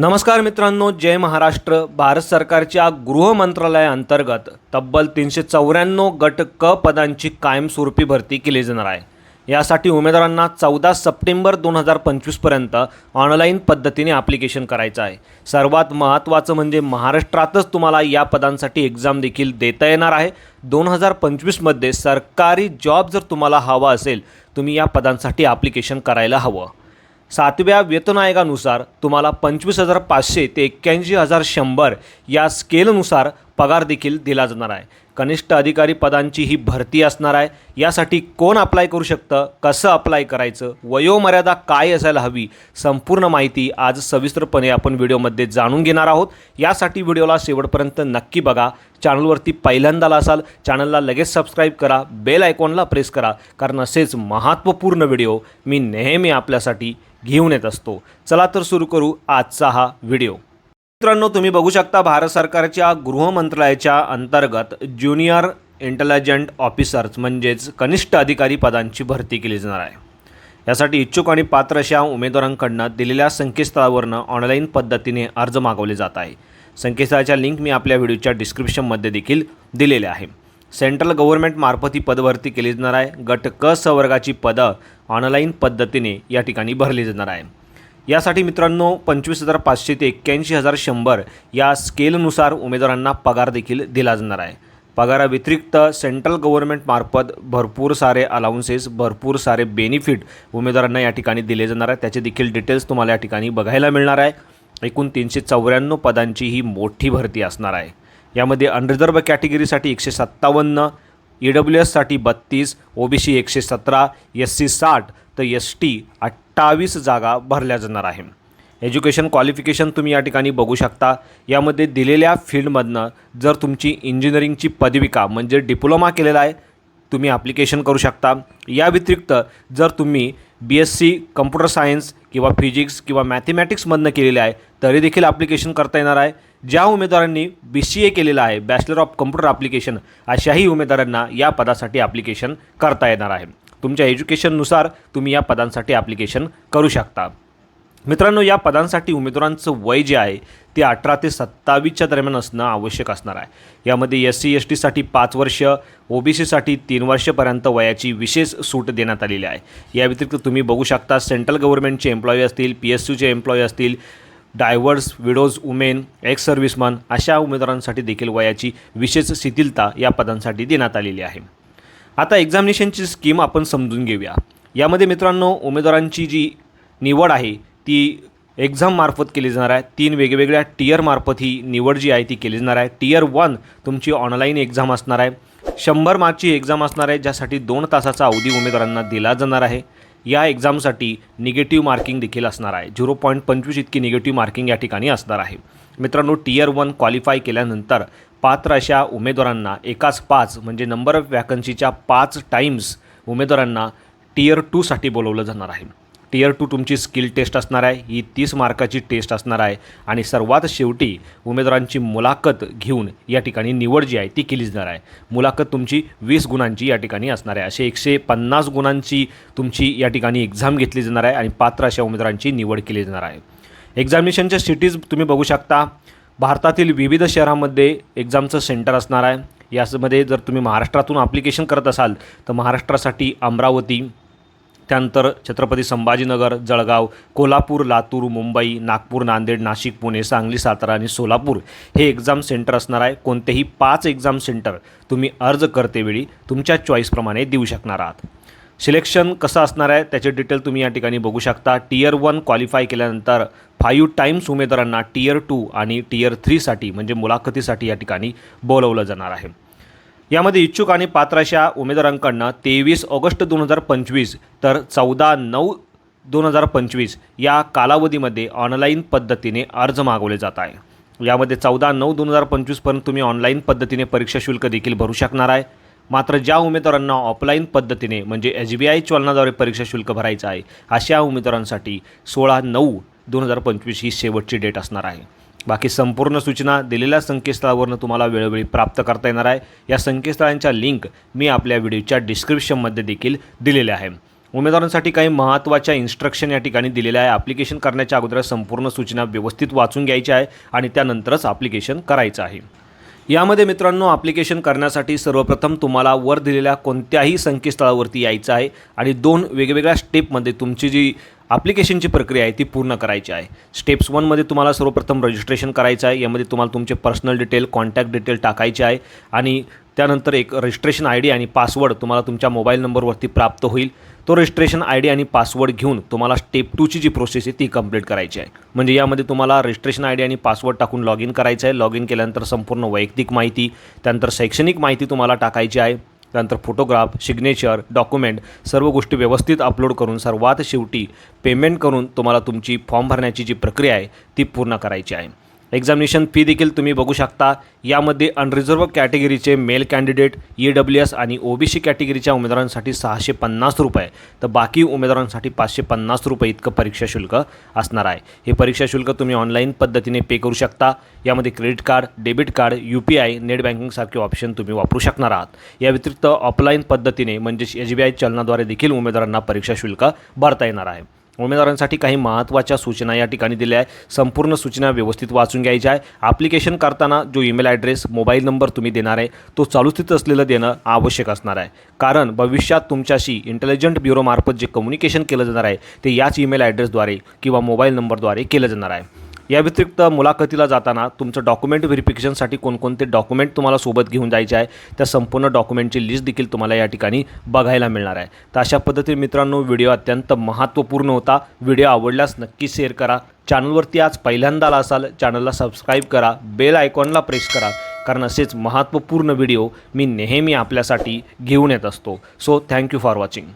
नमस्कार मित्रांनो जय महाराष्ट्र. भारत सरकारच्या गृह मंत्रालयाअंतर्गत तब्बल तीनशे चौऱ्याण्णव गट क पदांची कायमस्वरूपी भरती केली जाणार आहे. यासाठी उमेदवारांना चौदा सप्टेंबर दोन हजार पंचवीसपर्यंत ऑनलाईन पद्धतीने ॲप्लिकेशन करायचं आहे. सर्वात महत्त्वाचं म्हणजे महाराष्ट्रातच तुम्हाला या पदांसाठी एक्झाम देखील देता येणार आहे. दोन हजार पंचवीसमध्ये सरकारी जॉब जर तुम्हाला हवा असेल तुम्ही या पदांसाठी ॲप्लिकेशन करायला हवं. सातव्या वेतन आयोगानुसार तुम्हाला पंचवीस हजार पाचशे ते एक्क्याऐंशी हजार शंभर या स्केलनुसार पगार देखील दिला जाणार आहे. कनिष्ठ अधिकारी पदांची ही भरती असणार आहे. यासाठी कोण अप्लाय करू शकतं? कसं अप्लाय करायचं? वयोमर्यादा काय असायला हवी? संपूर्ण माहिती आज सविस्तरपणे आपण व्हिडिओमध्ये जाणून घेणार आहोत. यासाठी व्हिडिओला शेवटपर्यंत नक्की बघा. चॅनलवरती पहिल्यांदाला असाल चॅनलला लगेच सबस्क्राईब करा. बेल आयकॉनला प्रेस करा. कारण असेच महत्त्वपूर्ण व्हिडिओ मी नेहमी आपल्यासाठी घेऊन येत असतो. चला तर सुरू करू आजचा हा व्हिडिओ. मित्रांनो तुम्ही बघू शकता भारत सरकारच्या गृह मंत्रालयाच्या अंतर्गत ज्युनियर इंटेलिजंट ऑफिसर्स म्हणजेच कनिष्ठ अधिकारी पदांची भरती केली जाणार आहे. यासाठी इच्छुक आणि पात्र अशा उमेदवारांकडनं दिलेल्या संकेतस्थळावरनं ऑनलाईन पद्धतीने अर्ज मागवले जात आहे. संकेतस्थळाच्या लिंक मी आपल्या व्हिडिओच्या डिस्क्रिप्शनमध्ये देखील दिलेले आहे. सेंट्रल गव्हर्नमेंट ही पदभरती केली जाणार आहे. गट क सवर्गाची पदं ऑनलाईन पद्धतीने या ठिकाणी भरली जाणार आहे. यासाठी मित्रांनो पंचवीस हजार पाचशे ते एक्क्याऐंशी हजार शंभर या स्केलनुसार उमेदवारांना पगार देखील दिला जाणार आहे. पगाराव्यतिरिक्त सेंट्रल गव्हर्नमेंटमार्फत भरपूर सारे अलाउन्सेस भरपूर सारे बेनिफिट उमेदवारांना या ठिकाणी दिले जाणार आहे. त्याचे देखील डिटेल्स तुम्हाला या ठिकाणी बघायला मिळणार आहे. एकूण तीनशे चौऱ्याण्णव पदांची ही मोठी भरती असणार आहे. यामध्ये अनरिझर्व कॅटेगरीसाठी एकशे सत्तावन्न ई डब्ल्यू एससाठी बत्तीस ओ बी सी एकशे सतरा एस सी साठ तर एस टी अठ्ठावीस जागा भरल्या जाणार आहे. एज्युकेशन क्वालिफिकेशन तुम्ही या ठिकाणी बघू शकता. यामध्ये दिलेल्या फील्डमधनं जर तुमची इंजिनिअरिंगची पदविका म्हणजे डिप्लोमा केलेला आहे तुम्ही ॲप्लिकेशन करू शकता. या व्यतिरिक्त जर तुम्ही B S C computer science किंवा फिजिक्स किंवा मॅथमॅटिक्समधनं केलेले आहे तरी देखील ॲप्लिकेशन करता येणार आहे. ज्या उमेदवारांनी बी सी ए केलेलं आहे बॅचलर ऑफ कम्प्युटर ॲप्लिकेशन अशाही उमेदवारांना या पदासाठी ॲप्लिकेशन करता येणार आहे. तुमच्या एज्युकेशननुसार तुम्ही या पदांसाठी ॲप्लिकेशन करू शकता. मित्रांनो या पदांसाठी उमेदवारांचं वय जे आहे ते अठरा ते सत्तावीसच्या दरम्यान असणं आवश्यक असणार आहे. यामध्ये एस सी एस टीसाठी पाच वर्ष ओ बी सीसाठी तीन वर्षपर्यंत वयाची विशेष सूट देण्यात आलेली आहे. या व्यतिरिक्त तुम्ही बघू शकता सेंट्रल गव्हर्नमेंटचे एम्प्लॉई असतील पी एस यूचे एम्प्लॉई असतील divorce widows women ex serviceman अशा उमेदवारांसाठी देखील वयाची विशेष शिथिलता या पदांसाठी देण्यात आलेली आहे. आता एक्झामिनेशनची स्कीम आपण समजून घेऊया. यामध्ये मित्रांनो उमेदवारांची जी निवड आहे ती एक्झाममार्फत केली जाणार आहे. तीन वेगवेगळ्या टियरमार्फत ही निवड जी आहे ती केली जाणार आहे. टियर वन तुमची ऑनलाईन एक्झाम असणार आहे. शंभर मार्कची एक्झाम असणार आहे ज्यासाठी दोन तासाचा अवधी उमेदवारांना दिला जाणार आहे. या एक्झामसाठी निगेटिव्ह मार्किंग देखील असणार आहे. झिरो पॉईंट पंचवीस इतकी निगेटिव्ह मार्किंग या ठिकाणी असणार आहे. मित्रांनो टियर वन क्वालिफाय केल्यानंतर पात्र अशा उमेदवारांना एकाच पाच म्हणजे नंबर ऑफ वॅकन्सीच्या पाच टाईम्स उमेदवारांना टियर टूसाठी बोलवलं जाणार आहे. टियर टू तुमची स्किल टेस्ट असणार आहे ही तीस मार्काची टेस्ट असणार आहे. आणि सर्वात शेवटी उमेदवारांची मुलाखत घेऊन या ठिकाणी निवड जी आहे ती केली जाणार आहे. मुलाखत तुमची वीस गुणांची या ठिकाणी असणार आहे. असे एकशे पन्नास गुणांची तुमची या ठिकाणी एक्झाम घेतली जाणार आहे आणि पात्र अशा उमेदवारांची निवड केली जाणार आहे. एक्झामिनेशनच्या सिटीज तुम्ही बघू शकता. भारतातील विविध शहरांमध्ये एक्झामचं सेंटर असणार आहे. यामध्ये जर तुम्ही महाराष्ट्रातून ॲप्लिकेशन करत असाल तर महाराष्ट्रासाठी अमरावती त्यानंतर छत्रपती संभाजीनगर जळगाव कोल्हापूर लातूर मुंबई नागपूर नांदेड नाशिक पुणे सांगली सातारा आणि सोलापूर हे एक्झाम सेंटर असणार आहे. कोणतेही पाच एक्झाम सेंटर तुम्ही अर्ज करतेवेळी तुमच्या चॉईसप्रमाणे देऊ शकणार आहात. सिलेक्शन कसं असणार आहे त्याचे डिटेल तुम्ही या ठिकाणी बघू शकता. टीयर वन क्वालिफाय केल्यानंतर फाईव्ह टाईम्स उमेदवारांना टीयर टू आणि टीयर थ्रीसाठी म्हणजे मुलाखतीसाठी या ठिकाणी बोलवलं जाणार आहे. यामध्ये इच्छुक आणि पात्र अशा उमेदवारांकडनं तेवीस ऑगस्ट दोन हजार पंचवीस तर चौदा नऊ दोन हजार पंचवीस या कालावधीमध्ये ऑनलाईन पद्धतीने अर्ज मागवले जात आहे. यामध्ये चौदा नऊ दोन हजार पंचवीसपर्यंत तुम्ही ऑनलाईन पद्धतीने परीक्षा शुल्क देखील भरू शकणार आहे. मात्र ज्या उमेदवारांना ऑफलाईन पद्धतीने म्हणजे एच बी आय चलनाद्वारे परीक्षा शुल्क भरायचं आहे अशा उमेदवारांसाठी सोळा नऊ दोन हजार पंचवीस ही शेवटची डेट असणार आहे. बाकी संपूर्ण सूचना दिलेल्या संकेतस्थळावरून तुम्हाला वेळोवेळी प्राप्त करता येणार आहे. या संकेतस्थळांच्या लिंक मी आपल्या व्हिडिओच्या डिस्क्रिप्शनमध्ये देखील दिलेल्या आहे. उमेदवारांसाठी काही महत्त्वाच्या इन्स्ट्रक्शन या ठिकाणी दिलेल्या आहे. ॲप्लिकेशन करण्याच्या अगोदर संपूर्ण सूचना व्यवस्थित वाचून घ्यायच्या आहे आणि त्यानंतरच ॲप्लिकेशन करायचं आहे. यामध्ये मित्रांनो ॲप्लिकेशन करण्यासाठी सर्वप्रथम तुम्हाला वर दिलेल्या कोणत्याही संकेतस्थळावरती यायचं आहे आणि दोन वेगवेगळ्या स्टेपमध्ये तुमची जी ॲप्लिकेशनची प्रक्रिया आहे ती पूर्ण करायची आहे. स्टेप्स वनमध्ये तुम्हाला सर्वप्रथम रजिस्ट्रेशन करायचं आहे यामध्ये तुम्हाला तुमचे पर्सनल डिटेल कॉन्टॅक्ट डिटेल टाकायचे आहे आणि त्यानंतर एक रजिस्ट्रेशन आय डी आणि पासवर्ड तुम्हाला तुमच्या मोबाईल नंबरवरती प्राप्त होईल. तो रजिस्ट्रेशन आय डी आणि पासवर्ड घेऊन तुम्हाला स्टेप टूची जी प्रोसेस आहे ती कंप्लीट करायची आहे. म्हणजे यामध्ये तुम्हाला रजिस्ट्रेशन आय डी आणि पासवर्ड टाकून लॉग इन करायचं आहे. लॉग इन केल्यानंतर संपूर्ण वैयक्तिक माहिती त्यानंतर शैक्षणिक माहिती तुम्हाला टाकायची आहे. त्यानंतर फोटोग्राफ सिग्नेचर डॉक्युमेंट सर्व गोष्टी व्यवस्थित अपलोड करून सर्वात शेवटी पेमेंट करून तुम्हाला तुमची फॉर्म भरण्याची जी प्रक्रिया आहे ती पूर्ण करायची आहे. एक्झामिनेशन फी देखील तुम्ही बघू शकता. यामध्ये unreserved कॅटेगरीचे male candidate E W S आणि ओ बी सी कॅटेगरीच्या उमेदवारांसाठी सहाशे पन्नास रुपये. तर बाकी उमेदवारांसाठी पाचशे पन्नास रुपये इतकं परीक्षा शुल्क असणार आहे. हे परीक्षा शुल्क तुम्ही ऑनलाईन पद्धतीने पे करू शकता. यामध्ये credit card debit card U P I net बँकिंगसारखे option तुम्ही वापरू शकणार आहात. या व्यतिरिक्त ऑफलाईन पद्धतीने म्हणजेच एस बी आय चलनाद्वारे देखील उमेदवारांना परीक्षा शुल्क भरता येणार आहे. उमेदवारांसाठी काही महत्त्वाच्या सूचना या ठिकाणी दिल्या आहे संपूर्ण सूचना व्यवस्थित वाचून घ्यायच्या आहे ॲप्लिकेशन करताना जो ईमेल ॲड्रेस मोबाईल नंबर तुम्ही देणार आहे तो चालू स्थित असलेलं देणं आवश्यक असणार आहे. कारण भविष्यात तुमच्याशी इंटेलिजंट ब्युरोमार्फत जे कम्युनिकेशन केलं जाणार आहे ते याच ईमेल ॲड्रेसद्वारे किंवा मोबाईल नंबरद्वारे केलं जाणार आहे. या व्यतिरिक्त मुलाखतीला जाताना तुमचं डॉक्युमेंट व्हेरिफिकेशनसाठी कोणकोणते डॉक्युमेंट तुम्हाला सोबत घेऊन जायचे आहे त्या संपूर्ण डॉक्युमेंटची लिस्ट देखील तुम्हाला या ठिकाणी बघायला मिळणार आहे. तर अशा पद्धतीने मित्रांनो व्हिडिओ अत्यंत महत्त्वपूर्ण होता. व्हिडिओ आवडल्यास नक्की शेअर करा. चॅनलवरती आज पहिल्यांदा आला असाल चॅनलला सबस्क्राईब करा. बेल आयकॉनला प्रेस करा. कारण असेच महत्त्वपूर्ण व्हिडिओ मी नेहमी आपल्यासाठी घेऊन येत असतो. So thank you for watching